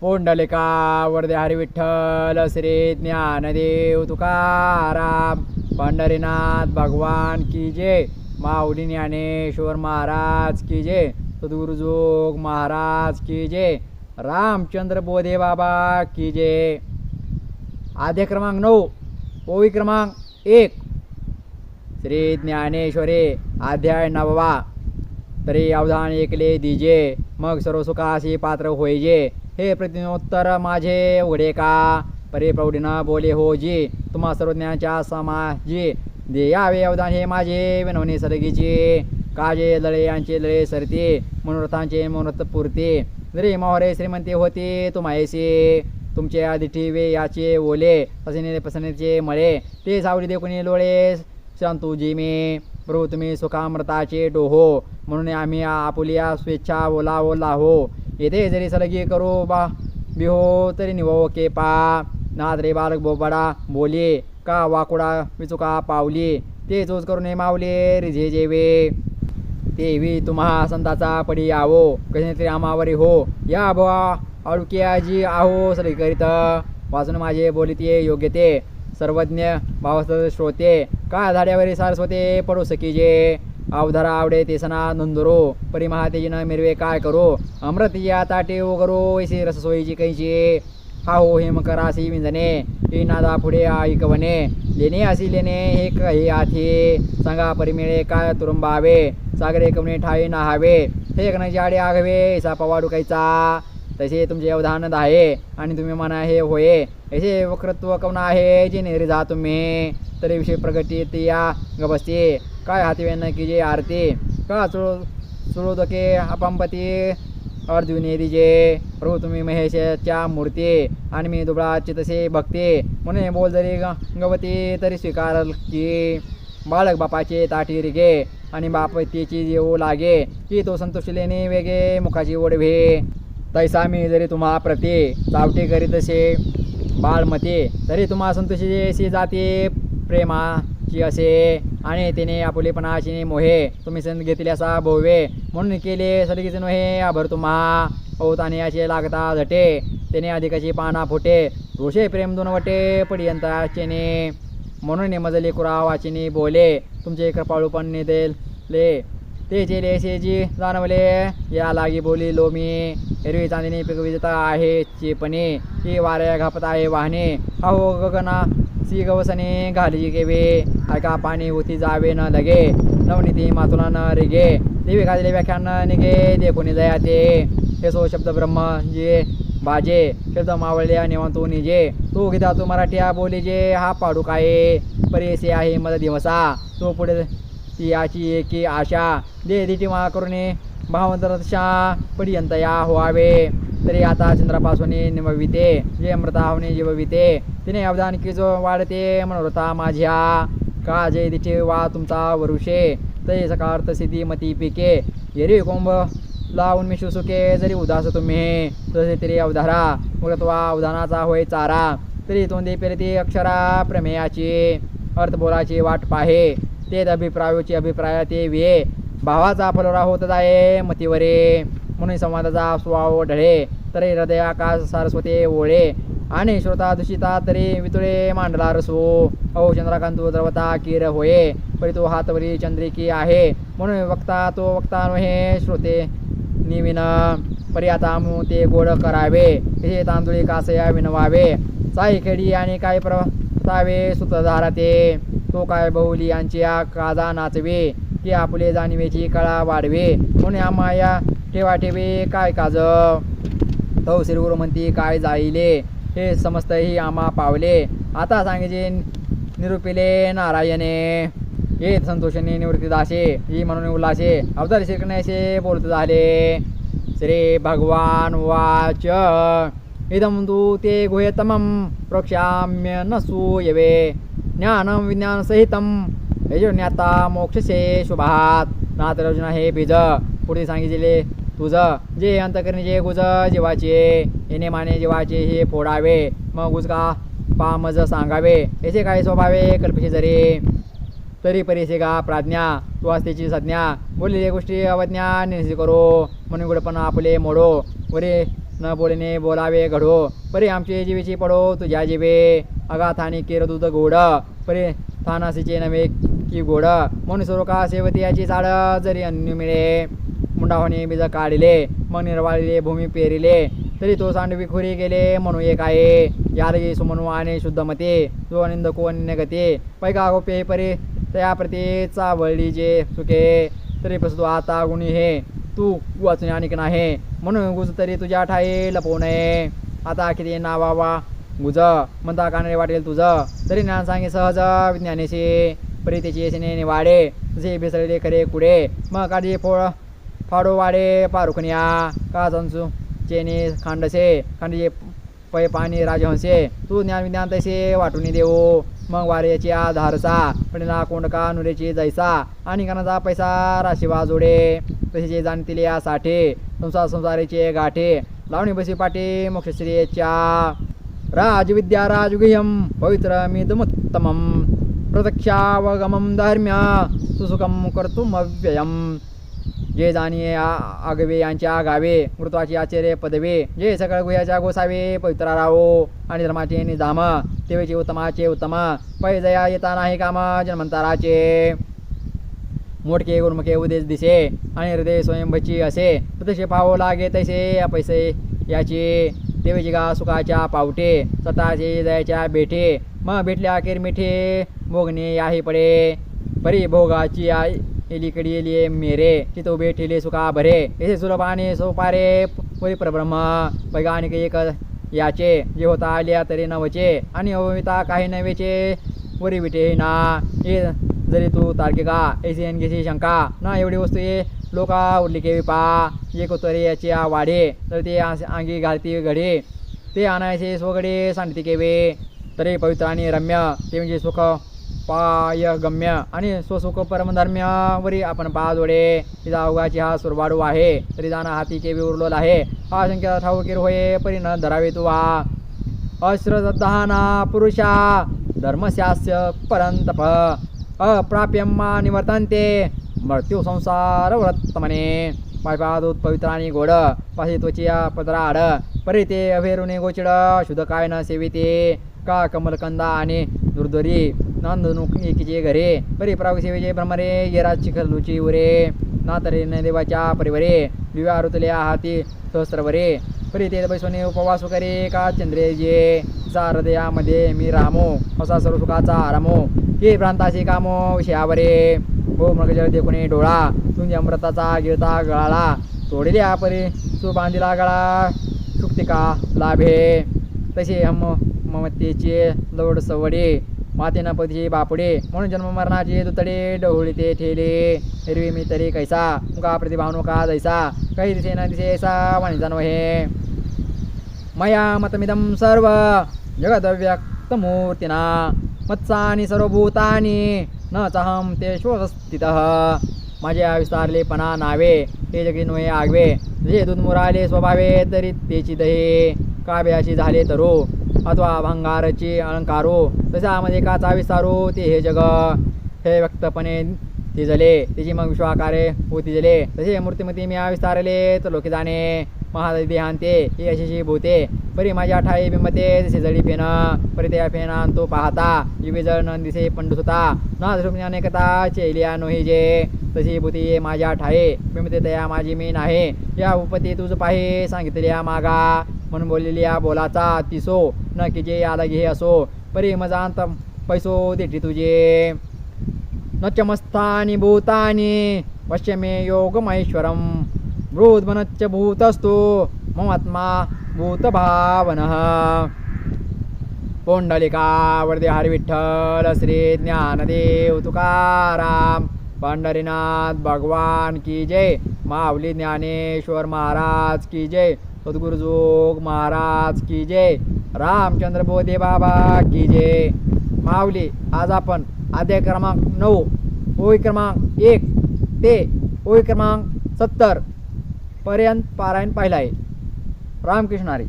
पुंडलिका वरदे हरी विठ्ठल श्री ज्ञानदेव तुकाराम पंढरीनाथ भगवान की जय माऊली ज्ञानेश्वर महाराज की जय सद्गुरुजोग महाराज की जय रामचंद्र बोधे बाबा की जय. आद्य क्रमांक नऊ ओवी क्रमांक एक श्री ज्ञानेश्वरे अध्याय नववा. तरी अवधान एकले दिजे मग सर्व सुखासी पात्र होईजे. हे प्रतिनोत्तर माझे उघडे का? परिप्रौढीनं बोले हो जी. तुम्हा सर्वज्ञांच्या समाजी देयावे अवदान हे माझे. विनवणी सरगीचे काजे लळे यांचे लळे सरते. मनोरथांचे मनोरथ पुरते. जरी मोहरे श्रीमंती होते तुम्हायसे. तुमचे आदिठी वे याचे ओले. पसने पसनेचे मळे. ते सावली देखुनी लोळे. शांतूजी मी. प्रभू तुम्ही सुखामृताचे डोहो. म्हणून आम्ही आपुलिया स्वेच्छा ओला ओला हो येथे जरी सलगी करू बा. बिहो तरी निवो के पा. नादरे बालक बोबडा बोले का वाकुडा विचुका पावली. ते चोच करून मावले रिझे जेवे. तेवी तुम्हा संताचा पडी आवो. कसे तरी आमावरी हो. या बुवा अडुकियाजी आहो सरी करीत. वाचून माझे बोलिते योग्य ते. सर्वज्ञ भावस्त श्रोते का झाड्यावरी सारस्वते पडू सकीजे अवधारा आवडे तेसना नंदरो परी महातेजीनं मिरवे काय करू? अमृत या ताटे वगरो ऐसी रससोयीची कैची हा हो हेम करासी विंजने ही नादा पुढे ऐकवणे लेणे असी लेणे हे क- हे आथे. सांगा परिमिळे काय तुरुंबावे? सागरे कमणे ठाई नाहावे. हे कणाची आडे आघवे ऐसा पवाडू कैचा. तसे तुमचे अवधान आहे आणि तुम्ही म्हणा हे होय. ऐसे वक्रत्व कवना आहे जे नेरी जा तुम्ही. तरी विषय प्रगती या गबसते. काय हाती की जे आरती? का चुळ चुळोदके अपंपती? अर्जुनेरी जे प्रभू तुम्ही महेशाच्या मूर्ती आणि मी दुबळाची तसे भक्ती. म्हणून हे बोल जरी ग- गवती तरी स्वीकारल की बाळक बापाचे ताटी रिगे आणि बाप त्याची येऊ लागे की तो संतोषलेने वेगे मुखाची ओढवे. तैसा मी जरी तुम्हा प्रती चावटी करीत असे बाळमती तरी तुम्हा संतोषी जाती प्रेमा. ची असे आणि तिने आपुलेपणाची मोहे तुम्ही संत घेतले असा भोवे. म्हणून केले सलगीचे नोहे आभर तुम्हा. औताने असे लागता झटे. त्याने अधिकाची पाना फुटे. रोषे प्रेम दोन वटे पडियंताचेने म्हणून मजले कुरा वाचिनी बोले तुमचे कृपाळू पण निदेले ते चेले जी जाणवले या लागी बोली लो मी चांदणी पिकविजता आहे चेपणे. ही वाऱ्या घापत आहे वाहने. अहो गगना सी गवसने घाली गेवे ऐका पाणी होती जावे न लगे नवनीती मातुला न रिगे देवी घातले व्याख्यान निगे दे कोणी जया ते. हे सो शब्द ब्रह्म जे बाजे शब्द मावळल्या निवांतो निजे. तू गीता तू मराठ्या बोली जे हा पाडू काय. परेसे आहे मद दिवसा तो पुढे ती याची एकी आशा. दे दिटिमा करुणे भावंतरशा पर्यंत या व्हावे. तरी आता चंद्रापासून निमविते जे अमृता जीवविते तिने अवधान की जो वाढते मनोरथा माझ्या. का जय दिठे वा तुमचा वरुषे? तरी सकार्थ सिद्धी मती पिके. येरी कुंभ लावून मी सुके जरी उदास तुम्ही. तसे तरी अवधारा मुळत्वा अवधानाचा होय चारा. तरी तोंडे पेरती अक्षरा प्रमेयाची. अर्थ बोलाची वाट पाहे. ते अभिप्रायोची अभिप्राय ते वे भावाचा फलोरा होत जाये मतीवरे. म्हणून संवादाचा स्वाव ढळे तरी हृदयाकाश सारस्वते ओळे आणि श्रोता दुषिता तरी वितुळे मांडला रसो अहो चंद्रकांतू द्रवता किर होये. परी तो हातवरी चंद्रिकी आहे. म्हणून वक्ता तो वक्ता नव्हे श्रोते निविन. परी आता ते गोड करावे. हे तांदुळी कासया विनवावे. साई खेडी आणि काय प्रतावे सुतधारा ते तो काय बहुली यांच्या काजा नाचवे की आपले जाणीवेची कळा वाढवे. म्हणून आम्हा ठेवा ठेवे काय काज तो श्रीगुरु म्हणती काय जाईले? हे समजतही आम्हा पावले. आता सांगितले निरुपिले नारायणे. हे संतोषने निवृत्तीदासे ही म्हणून उल्लासे अवतार श्रीकृष्णाचे बोलत झाले. श्री भगवान वाच. इदं तु ते गुह्यतमं प्रक्षाम्य न सूयवे ज्ञानं विज्ञानसहितं यजोज्ञाता मोक्षसे शुभात। नाथ हे बीज. पुढे सांगितले तुझं जे अंतकरणी जे गुज जीवाचे येणे माने जीवाचे हे फोडावे. मग उजगा पा मज सांगावे. याचे काही स्वभावे कल्पशे जरी. तरी परीसे गा प्राज्ञा. तू असतेची संज्ञा. बोललेली गोष्टी अवज्ञा निश्चित करो. म्हणून गुडपण आपले मोडो. वरे न बोलणे बोलावे घडो. परे आमची जीवेची पडो तुझ्या जिवे. अगाथानी केर दूध गोड. परे थानासीचे नवे की गोड. म्हणून स्वरूका सेवती याची झाड जरी अन्य मिळे. मुंडाहोने बीज काढले मग निर्वाळले भूमी पेरिले. तरी तो सांडवी खुरी गेले म्हणून एक आहे. यादगी सुमनू आणि शुद्ध मते जो आनंद को अन्य गते. पैगा गोपे परी? तया प्रती चावळली जे सुखे. तरी पसतो आता गुणी हे. तू वाचणे आणिक नाही. म्हणून गुज तरी तुझ्या ठाई लपवू नये. आता किती नावावा? गुज. म्हणता कानडे वाटेल तुझं. तरी ज्ञान सांगे सहज विज्ञानेशी. परी त्याची येसने वाडे तुझे बेसळले खरे कुडे. मग काढी फोळ. फाडोवाडे पारुखनिया का संसू चेने खांडसे खांडचे पै पाणी राजहंसे तू ज्ञान विज्ञान तैसे वाटून देऊ मग वाऱ्याची आधारसा पडला कोंडका नुरेची जैसा आणि कणाचा पैसा राशिवा जोडे. तसेचे जाणतील या साठे संसार संसाराचे गाठे. लावणी बसी पाटे मोक्षश्रीच्या राजविद्या राजगुह्यम पवित्र मिदमुत्तमं प्रत्यक्षावगमं धर्म्या सुसुखं कर्तुमव्ययम्. जे जाणीये आगवे यांच्या गावे मृत्वाची आचार्य पदवे जे सकळ गुह्याच्या गोसावे पवित्रा राहो आणि धर्माचे निधाम तेवेचे उत्तमाचे उत्तम पैजया येता नाही काम जन्मंतराचे. मोठके गुरमुखे उदेश दिसे आणि हृदय स्वयंभची असे तसे पाहो लागे तैसे या पैसे याची. देवीची गा सुखाच्या पावटे स्वतःचे जयाच्या बेठे मग भेटल्या अखेर मिठे भोगणे याही पडे. परी भोगाची आई एलीकडे एलिये मेरे चितो बेठेले सुखा भरे. येथे सुलभ आणि सोपारे पुरी परब्रह्म पैगा आणि एक याचे जे होता आल्या तरी नवचे आणि अविता काही नवेचे वरी विटे ना हे जरी तू तार्किका ऐसी अनगेची शंका. ना एवढी वस्तू ये लोका उरली केवी पा एक तरी याची आ वाढे तर ते अंगी घालती घडे. ते आणायचे स्वगडे सांगते केवे तरी पवित्र आणि रम्य ते म्हणजे सुख. पाय गम्य आणि स्वसुख परमधर्म्य वरी आपण पा जोडे तिचा अवघाची हा सुरवाडू आहे. तरी जाणं हाती केवी उरलोल आहे. हा संख्या ठाऊकीर होये परी न धरावे तू हा अश्रद्धाना पुरुषा धर्मशास्य परंतप. अप्राप्यम्मा निवर्तन्ते मृत्यू संसार व्रतमने. पायपादूत पवित्र गोड पाशी त्वचिया पदराड परी ते अभेरुने गोचिड शुद्ध काय न सेविते. का कमलकंदा आणि दुर्दरी. नांदणूक एकीचे घरे परी प्रावसेवेचे भ्रमरे येराज चिखलुची उरे नातरे न देवाच्या परिवरे दिव्या ऋतल्या हाती सहस्रवरे परी ते बैसोने उपवास करे का चंद्रे जे हृदयामध्ये मी रामो असा सर्व सुखाचा आरामो हे प्रांताशी कामो विषयावरे. हो मृगजळ देखुने डोळा तुझ्या अमृताचा गिळता गळाला तोडिल्या परी सु बांधिला गळा सुक्तिका लाभे. तसे हम ममतेचे लवड सवडे माते पतीचे बापुडे म्हणून जन्म मरणाचे दुतडे डोहळी ते ठेले. हिरवी मी तरी कैसा मुका प्रतिभावनो का जैसा काही दिसे न दिसे ऐसा वाणी जाणव. हे मया मतमिदं सर्व जगदव्यक्तमूर्तिना मत्सानि सर्वभूतानि न चहम ते शोधस्थित माझ्या विस्तारलेपणा नावे ते जगी नोहे आगवे. जे दूध मुराले स्वभावे तरी तेची दहे. काव्याशी झाले तरो अथवा भंगारची अलंकारो तशामध्ये काचा विसारो ते हे जग हे व्यक्तपणे तिजले तिची मग विश्वाकारे होती तसे मूर्तिमती मी विस्तारले तर लोके जाणे महादेहांते ही अशी भूते. परी माझ्या ठाई बिंबते तसे जळी फेन परी त्या फेना तो पाहता जीवे जळ न दिसे पंडुसुता ना धरून अनेकता चेलिया नोही जे तशी भूती माझ्या ठाई. बिंबते तया माझी मी नाही. या उपती तुझ पाहे सांगितल्या मागा म्हणून बोललेली या बोलाचा तिसो. कृष्णा की जे आला घे असो परी मजांत पैसो देठी तुझे. न चमस्तानि भूतानि पश्चिमे योगमैश्वरं बृहद्वनच्च भूतस्तु ममात्मा भूतभावनः. पोंडलिका वरदे हरी विठ्ठल श्री ज्ञानदेव तुकाराम पंढरीनाथ भगवान की जय माऊली ज्ञानेश्वर महाराज की जय. सद्गुरुजोग महाराज की जय. रामचंद्र बोधे बाबा की जय. माऊली आज आपण अध्याय क्रमांक नऊ ओळी क्रमांक एक ते ओळी क्रमांक सत्तर पर्यंत पारायण पाहिलं आहे. रामकृष्ण हरी.